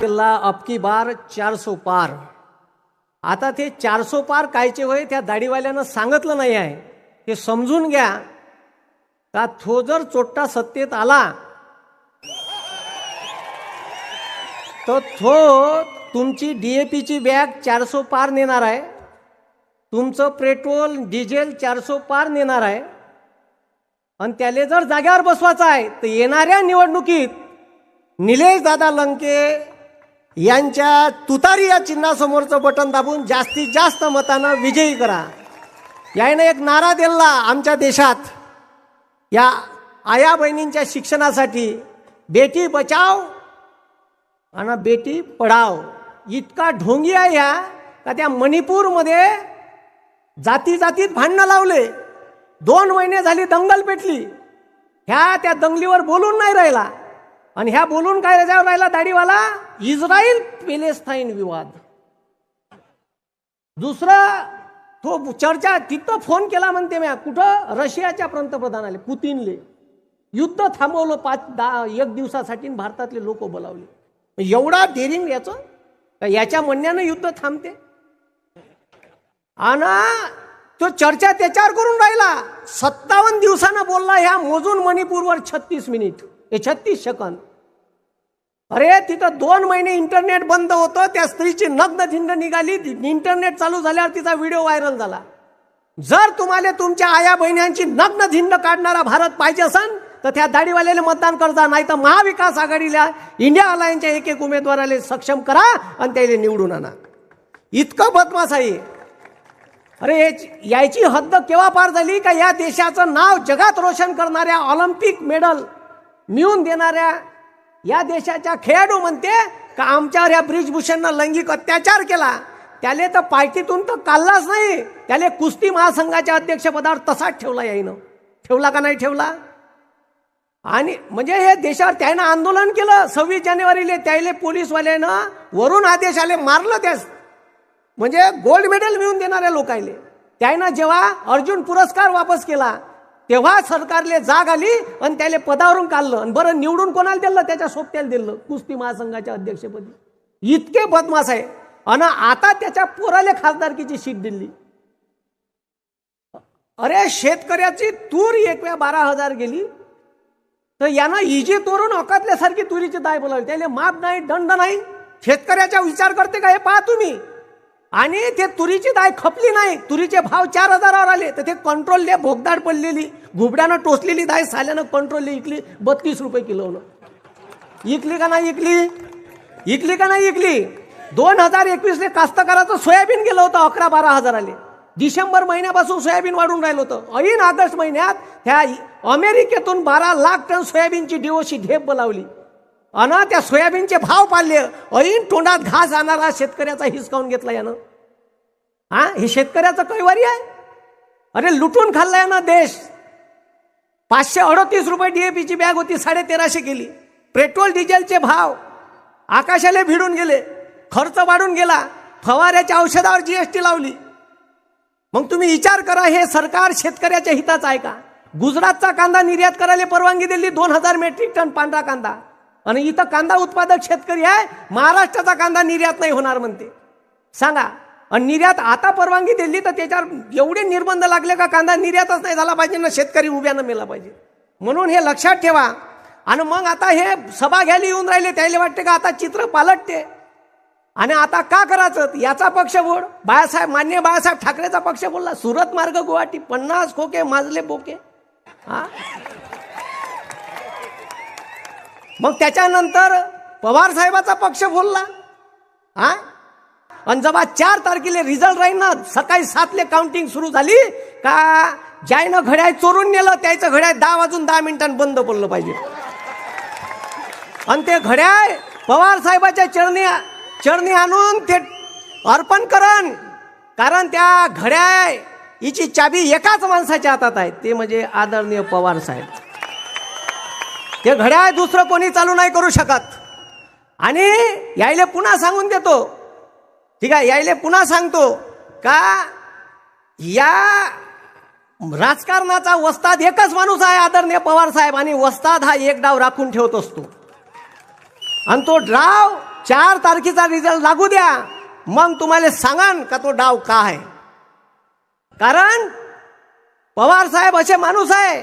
किल्ला अबकी बार चारसो पार. आता ते चारसो पार कायचे होय त्या दाढीवाल्यानं सांगितलं नाही आहे. हे समजून घ्या. का तो जर चोट्टा सत्तेत आला तर तो तुमची डीएपीची बॅग चारसो पार नेणार आहे. तुमचं पेट्रोल डिझेल चारसो पार नेणार आहे. आणि त्याला जर जाग्यावर बसवायचं आहे तर येणाऱ्या निवडणुकीत निलेश दादा लंके यांच्या तुतारी या चिन्हासमोरचं बटन दाबून जास्तीत जास्त मतानं विजयी करा. यायनं एक नारा दिला आमच्या देशात. या आया बहिणींच्या शिक्षणासाठी बेटी बचाव आणि बेटी पढाव इतका ढोंगी आहे ह्या का त्या मणिपूरमध्ये जाती जातीत भांडणं लावले. दोन महिने झाली दंगल पेटली. ह्या त्या दंगलीवर बोलून नाही राहिला. आणि ह्या बोलून काय रजावर राहिला दाढीवाला? इस्रायल पेलेस्ताईन विवाद. दुसरा तो चर्चा तिथं फोन केला म्हणते म्या. कुठं? रशियाच्या पंतप्रधानाले पुतीनले. युद्ध थांबवलं पाच दहा एक दिवसासाठी भारतातले लोक बोलावले. एवढा डेरिंग याचं? याच्या म्हणण्यानं युद्ध थांबते? आणि तो चर्चा त्याच्यावर करून राहिला. सत्तावन्न दिवसानं बोलला ह्या मोजून मणिपूरवर छत्तीस मिनिट. हे छत्तीस सेकंद. अरे तिथं दोन महिने इंटरनेट बंद होतं त्या स्त्रीची नग्न धिंड निघाली इंटरनेट चालू झाल्यावर तिचा व्हिडिओ व्हायरल झाला. जर तुम्हाला तुमच्या आया बहिण्यांची नग्न धिंड काढणारा भारत पाहिजे असन तर त्या दाढीवाल्याला मतदान करता नाही तर महाविकास आघाडीला इंडिया अलायन्सच्या एक एक उमेदवाराला सक्षम करा आणि त्याला निवडून आणा. इतकं बदमास आहे. अरे याची हद्द केव्हा पार झाली? का या देशाचं नाव जगात रोशन करणाऱ्या ऑलिम्पिक मेडल मिळून देणाऱ्या या देशाच्या खेळाडू म्हणते का आमच्यावर या ब्रिजभूषणनं लैंगिक अत्याचार केला. त्याले तर पार्टीतून तर काढलाच नाही. त्याले कुस्ती महासंघाच्या अध्यक्षपदावर तसाच ठेवला याईनं. ठेवला का नाही ठेवला? आणि म्हणजे हे देशावर त्यानं आंदोलन केलं. सव्वीस जानेवारीले त्याले पोलीसवाल्यानं वरून आदेश आले मारलं त्यास. म्हणजे गोल्ड मेडल मिळवून देणाऱ्या लोकायले त्यानं जेव्हा अर्जुन पुरस्कार वापस केला तेव्हा सरकारले जाग आली आणि त्याला पदावरून काढलं. आणि बरं निवडून कोणाला दिलं? त्याच्या सोबत्याला दिलं. कुस्ती महासंघाच्या अध्यक्षपदी. इतके बदमाश आहे. आणि आता त्याच्या पोराले खासदारकीची शीट दिली. अरे शेतकऱ्याची तूर एक वेळा बारा हजार गेली. तर यानं इजी तोरून अकातल्यासारखी तुरीची दाय बोलावली त्याला माप नाही दंड नाही. शेतकऱ्याचा विचार करते का? हे पहा तुम्ही. आणि ते तुरीची दाय खपली नाही. तुरीचे भाव चार हजारावर आले. तर ते कंट्रोलले भोगदाड पडलेली. घुबड्यानं टोचलेली दाय साल्यानं कंट्रोलले इकली. बत्तीस रुपये किलोनं इकली का नाही इकली? इकली का नाही इकली? दोन हजार एकवीसले कास्तकाराचं सोयाबीन गेलं होतं. अकरा बारा हजार आले. डिसेंबर महिन्यापासून सोयाबीन वाढून राहिलं होतं. ऐन ऑगस्ट महिन्यात ह्या अमेरिकेतून बारा लाख टन सोयाबीनची डिओशी ढेप बोलावली. अन त्या सोयाबीनचे भाव पाडले. ऐन तोंडात घास आणणारा शेतकऱ्याचा हिसकावून घेतला यानं. हा? हे शेतकऱ्याचं कैवारी आहे? अरे लुटून खाल्ला ना देश. पाचशे अडतीस रुपये डीएपीची बॅग होती साडे तेराशे केली. पेट्रोल डिझेलचे भाव. आकाशाला भिडून गेले. खर्च वाढून गेला. फवाऱ्याच्या औषधावर जीएसटी लावली. मग तुम्ही विचार करा हे सरकार शेतकऱ्याच्या हिताचं आहे का? गुजरातचा कांदा निर्यात करायला परवानगी दिली दोन हजार मेट्रिक टन पांढरा कांदा. आणि इथं कांदा उत्पादक शेतकरी आहे महाराष्ट्राचा कांदा निर्यात नाही होणार म्हणते. सांगा. आणि निर्यात आता परवानगी दिली तर त्याच्यावर एवढे निर्बंध लागले का कांदा निर्यातच नाही झाला पाहिजे ना शेतकरी उभ्यानं मेला पाहिजे. म्हणून हे लक्षात ठेवा. आणि मग आता हे सभा घ्यायला येऊन राहिले त्याला वाटते का आता चित्र पालटते. आणि आता का करायचं? याचा पक्ष बोल. बाळासाहेब मान्य बाळासाहेब ठाकरेचा पक्ष बोलला सुरत मार्ग गुवाहाटी पन्नास खोके माजले बोके. हा? मग त्याच्यानंतर पवार साहेबाचा पक्ष बोलला हा? आणि जेव्हा चार तारखेला रिझल्ट राहील ना सकाळी सातले काउंटिंग सुरू झाली का ज्यानं घड्याळ चोरून नेलं त्याचं घड्याळ दहा वाजून दहा मिनिटांनी बंद पडलं पाहिजे. आणि ते घड्याळ पवार साहेबाच्या चरणी चरणी आणून ते अर्पण करण कारण त्या घड्याळ हिची चाबी एकाच माणसाच्या हातात आहे. ते म्हणजे आदरणीय पवार साहेब. ते घड्याळ दुसरं कोणी चालू नाही करू शकत. आणि यायले पुन्हा सांगून देतो. ठीक आहे यायले पुन्हा सांगतो का या राजकारणाचा वस्ताद एकच माणूस आहे आदरणीय पवार साहेब आणि वस्ताद हा एक डाव राखून ठेवत असतो. आणि तो डाव चार तारखेचा रिझल्ट लागू द्या. मग तुम्हाला सांगान का तो डाव का आहे. कारण पवार साहेब असे माणूस आहे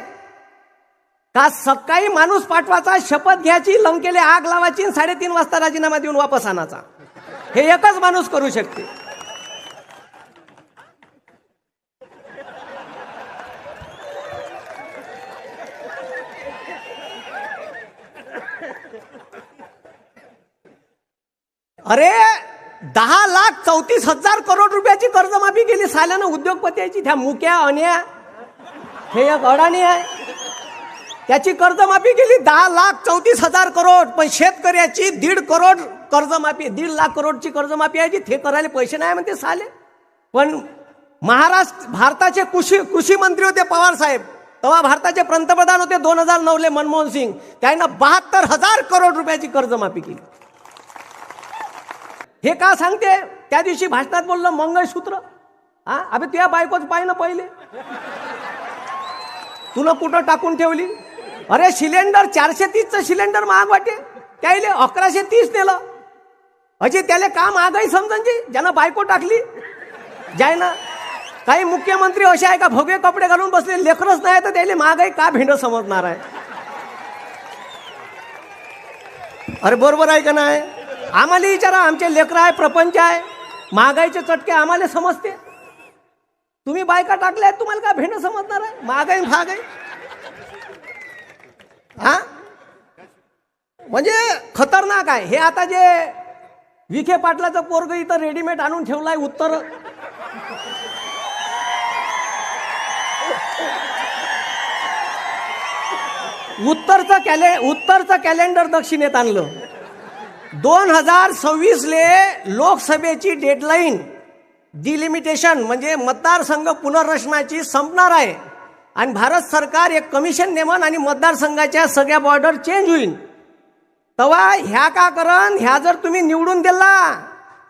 का सकाळी माणूस पाठवायचा शपथ घ्यायची लंकेले आग लावायची आणि साडेतीन वाजता राजीनामा देऊन वापस आणायचा. हे एकच माणूस करू शकते. अरे दहा लाख चौतीस हजार करोड रुपयाची कर्जमाफी केली साल्यानं उद्योगपती त्या मुक्या अन्या. हे एक अडाणी आहे. त्याची कर्जमाफी केली दहा लाख चौतीस हजार करोड. पण शेतकऱ्याची दीड करोड कर्जमाफी दीड लाख करोडची कर्जमाफी आहे जी ते करायला पैसे नाही म्हणते साले. पण महाराष्ट्र भारताचे कृषी कृषी मंत्री होते पवार साहेब. तेव्हा भारताचे पंतप्रधान होते दोन हजार नऊले मनमोहन सिंग. त्यानं बहात्तर हजार करोड रुपयाची कर्जमाफी केली. हे का सांगते? त्या दिवशी भाषणात बोललं मंगळसूत्र. हा? अबे तुझ्या बायकोच पाहिलं पहिले. तुला कुठं टाकून ठेवली? अरे सिलेंडर चारशे तीसचं सिलेंडर महाग वाटे. त्याईले अकराशे तीस नेलं. अजी त्याला का महागाई समजायची ज्यानं बायको टाकली. जाय ना काही मुख्यमंत्री असे आहे का भोगे कपडे घालून बसले लेकरच नाही तर त्याला महागाई का भेंड समजणार आहे? अरे बरोबर आहे का नाही? आम्हाला विचारा आमचे लेकरं आहे प्रपंच आहे. महागाईचे चटके आम्हाला समजते. तुम्ही बायका टाकल्या तुम्हाला का भेंड समजणार आहे? महागाई महाग आहे हा? म्हणजे खतरनाक आहे. हे आता जे विखे पाटलाचं पोरग इथं रेडीमेड आणून ठेवलाय उत्तर उत्तरचं कॅले उत्तरचं कॅलेंडर दक्षिणेत आणलं. दोन हजार सव्वीसले लोकसभेची डेडलाईन डिलिमिटेशन म्हणजे मतदारसंघ पुनर्रचनाची संपणार आहे. आणि भारत सरकार एक कमिशन नेमन आणि मतदारसंघाच्या सगळ्या बॉर्डर चेंज होईल तेव्हा ह्या का करण? ह्या जर तुम्ही निवडून दिला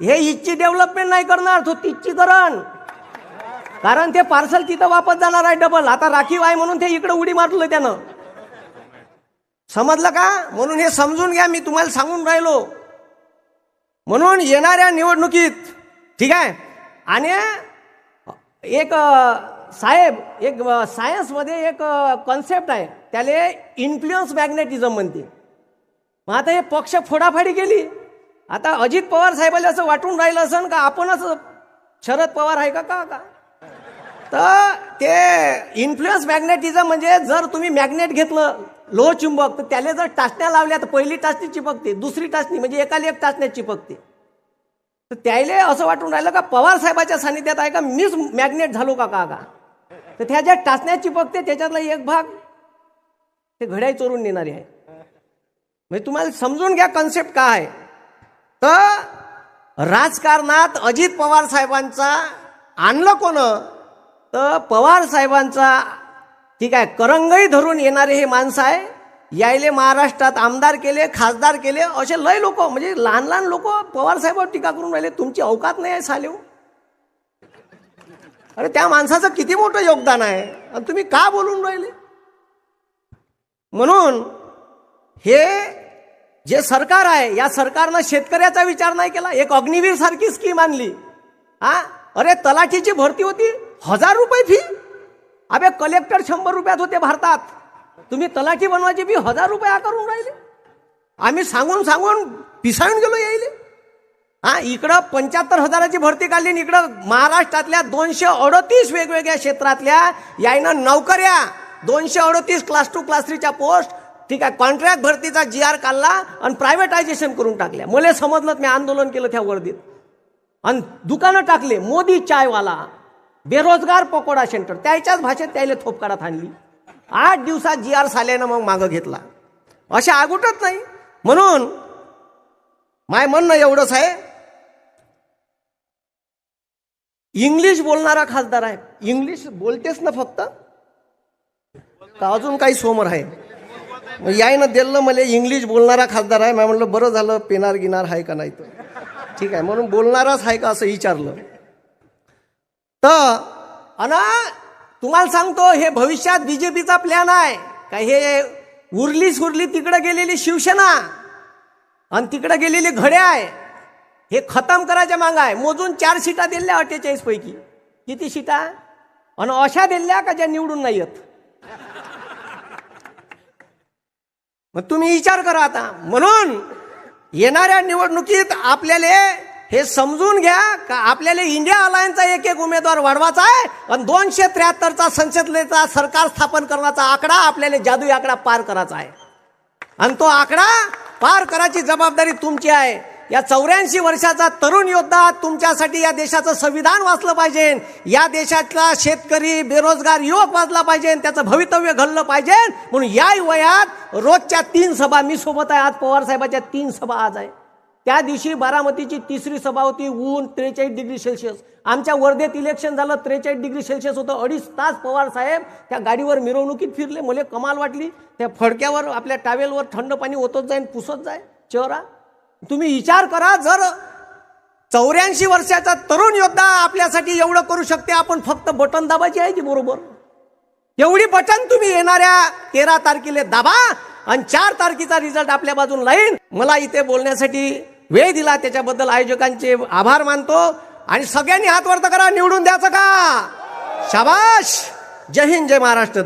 हे इच्छी डेव्हलपमेंट नाही करणार तो तिथची करण. कारण ते पार्सल तिथं वापस जाणार आहे डबल आता राखीव आहे म्हणून ते इकडे उडी मारलं त्यानं. समजलं का? म्हणून हे समजून घ्या मी तुम्हाला सांगून राहिलो. म्हणून येणाऱ्या निवडणुकीत ठीक आहे? आणि एक साहेब एक सायन्समध्ये एक कॉन्सेप्ट आहे. त्याला इन्फ्लुअन्स मॅग्नेटिझम म्हणते. मग आता हे पक्ष फोडाफाडी केली. आता अजित पवार साहेबाला असं वाटून राहिलं असं का आपणच शरद पवार आहे का का का? तर ते इन्फ्लुअन्स मॅग्नेटिझम म्हणजे जर तुम्ही मॅग्नेट घेतलं लोह चुंबक तर त्याला जर टाचण्या लावल्या तर पहिली टाचणी चिपकते दुसरी टाचणी म्हणजे एकाला एक टाचण्यात चिपकते. तर त्याला असं वाटून राहिलं का पवार साहेबाच्या सानिध्यात आहे का मीच मॅग्नेट झालो का का का? तर त्या ज्या टाचण्या चिपकते त्याच्यातला एक भाग ते घड्याई चोरून नेणारे आहे. म्हणजे तुम्हाला समजून घ्या कन्सेप्ट काय आहे. तर राजकारणात अजित पवार साहेबांचा आणलं कोण? तर पवार साहेबांचा ठीक आहे करंगई धरून येणारे हे माणसं आहे. यायले महाराष्ट्रात आमदार केले खासदार केले असे लय लोक म्हणजे लहान लहान लोक पवार साहेबांवर टीका करून राहिले तुमची अवकात नाही आहे सालेव. अरे त्या माणसाचं किती मोठं योगदान आहे? आणि तुम्ही का बोलून राहिले? म्हणून हे जे सरकार आहे या सरकारनं शेतकऱ्याचा विचार नाही केला. एक अग्निवीर सारखी स्कीम आणली. हा? अरे तलाठीची भरती होती. हजार रुपये फी अबे कलेक्टर शंभर रुपयात होते भारतात. तुम्ही तलाठी बनवायची फी हजार रुपये आकारून राहिले. आम्ही सांगून सांगून पिसाळून गेलो यायले. हा इकडं पंच्याहत्तर हजाराची भरती काढली आणि इकडं महाराष्ट्रातल्या दोनशे अडतीस वेगवेगळ्या क्षेत्रातल्या यायनं नोकऱ्या. दोनशे अडतीस क्लास टू क्लास थ्रीच्या पोस्ट ठीक आहे कॉन्ट्रॅक्ट भरतीचा जी आर काढला आणि प्रायव्हेटायझेशन करून टाकल्या. मला समजलं मी आंदोलन केलं त्या वर्दीत. आणि दुकानं टाकले मोदी चायवाला. बेरोजगार पकोडा सेंटर त्याच्याच भाषेत त्याला थोपकारात आणली. आठ दिवसात जी आर साल्यानं मग मागं घेतला. अशा आगुटत नाही. म्हणून माय म्हणणं एवढंच आहे. इंग्लिश बोलणारा खासदार आहे. इंग्लिश बोलतेच ना फक्त. का अजून काही समोर आहे? मग यायनं दिलं मला इंग्लिश बोलणारा खासदार आहे. मी म्हणलं बरं झालं पेनार गिनार आहे का नाही तर. ठीक आहे. म्हणून बोलणाराच आहे का असं विचारलं. तर अना तुम्हाला सांगतो हे भविष्यात बीजेपीचा प्लॅन आहे. का हे उरली सुरली तिकडे गेलेली शिवसेना आणि तिकडे गेलेली घड्या आहे. हे खतम करायच्या मागं आहे. मोजून चार सीटा दिल्या अठ्ठेचाळीस पैकी. किती सीटा? आणि अशा दिल्या का ज्या निवडून नाही येत? मग तुम्ही विचार करा आता. म्हणून येणाऱ्या निवडणुकीत आपल्याला हे समजून घ्या का आपल्याला इंडिया अलायन्सचा एक एक उमेदवार वाढवायचा आहे आणि दोनशे त्र्याहत्तरचा संसदेचा सरकार स्थापन करण्याचा आकडा आपल्याला जादुई आकडा पार करायचा आहे. आणि तो आकडा पार करायची जबाबदारी तुमची आहे. या चौऱ्याऐंशी वर्षाचा तरुण योद्धा तुमच्यासाठी या देशाचं संविधान वाचलं पाहिजे. या देशातला शेतकरी बेरोजगार युवक वाचला पाहिजे. त्याचं भवितव्य घडलं पाहिजे. म्हणून या वयात रोजच्या तीन सभा मी सोबत आहे. आज पवार साहेबाच्या तीन सभा आज आहे. त्या दिवशी बारामतीची तिसरी सभा होती. ऊन त्रेचाळीस डिग्री सेल्सिअस. आमच्या वर्धेत इलेक्शन झालं. त्रेचाळीस डिग्री सेल्सिअस होतं. अडीच तास पवार साहेब त्या गाडीवर मिरवणुकीत फिरले. मला कमाल वाटली. त्या फडक्यावर आपल्या टावेलवर थंड पाणी ओतत जाईन पुसत जाय चेहरा तुम्ही विचार करा जर चौऱ्याऐंशी वर्षाचा तरुण योद्धा आपल्यासाठी एवढं करू शकते आपण फक्त बटन दाबायची आहे की बरोबर? एवढी बटन तुम्ही येणाऱ्या तेरा तारखेला दाबा आणि चार तारखेचा रिझल्ट आपल्या बाजून लाईन मला इथे बोलण्यासाठी वेळ दिला त्याच्याबद्दल आयोजकांचे आभार मानतो. आणि सगळ्यांनी हात वर्त करा निवडून द्यायचं का? शाबाश जय हिंद जय महाराष्ट्र.